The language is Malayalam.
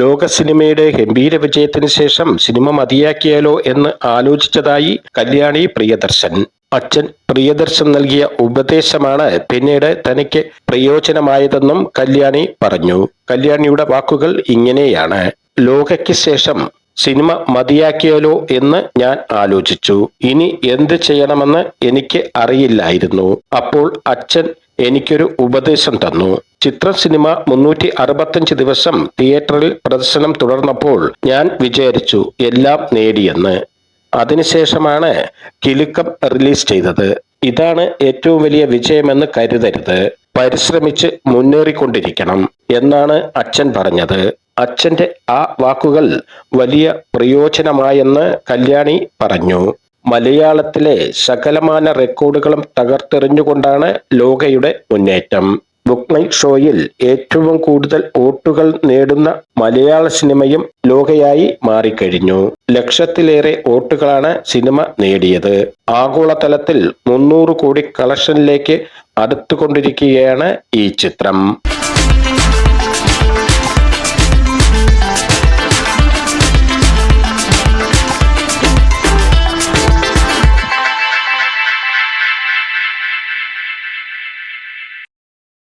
ലോക സിനിമയുടെ ഗംഭീര വിജയത്തിന് ശേഷം സിനിമ മതിയാക്കിയാലോ എന്ന് ആലോചിച്ചതായി കല്യാണി പ്രിയദർശൻ. അച്ഛൻ പ്രിയദർശൻ നൽകിയ ഉപദേശമാണ് പിന്നീട് തനിക്ക് പ്രയോജനമായതെന്നും കല്യാണി പറഞ്ഞു. കല്യാണിയുടെ വാക്കുകൾ ഇങ്ങനെയാണ്. ലോകയ്ക്ക് ശേഷം സിനിമ മതിയാക്കിയാലോ എന്ന് ഞാൻ ആലോചിച്ചു. ഇനി എന്ത് ചെയ്യണമെന്ന് എനിക്ക് അറിയില്ലായിരുന്നു. അപ്പോൾ അച്ഛൻ എനിക്കൊരു ഉപദേശം തന്നു. ചിത്ര സിനിമ മുന്നൂറ്റി അറുപത്തഞ്ച് ദിവസം തിയേറ്ററിൽ പ്രദർശനം തുടർന്നപ്പോൾ ഞാൻ വിചാരിച്ചു എല്ലാം നേടിയെന്ന്. അതിനുശേഷമാണ് കിലുക്കം റിലീസ് ചെയ്തത്. ഇതാണ് ഏറ്റവും വലിയ വിജയമെന്ന് കരുതരുത്. പരിശ്രമിച്ച് മുന്നേറിക്കൊണ്ടിരിക്കണം എന്നാണ് അച്ഛൻ പറഞ്ഞത്. അച്ഛന്റെ ആ വാക്കുകൾ വലിയ പ്രയോജനമായെന്ന് കല്യാണി പറഞ്ഞു. മലയാളത്തിലെ സകലമാന റെക്കോർഡുകളും തകർത്തെറിഞ്ഞുകൊണ്ടാണ് ലോകയുടെ മുന്നേറ്റം. ബുക്ക് നൈറ്റ് ഷോയിൽ ഏറ്റവും കൂടുതൽ വോട്ടുകൾ നേടുന്ന മലയാള സിനിമയും ലോകയായി മാറിക്കഴിഞ്ഞു. ലക്ഷത്തിലേറെ വോട്ടുകളാണ് സിനിമ നേടിയത്. ആഗോളതലത്തിൽ മുന്നൂറ് കോടി കളക്ഷനിലേക്ക് അടുത്തുകൊണ്ടിരിക്കുകയാണ് ഈ ചിത്രം.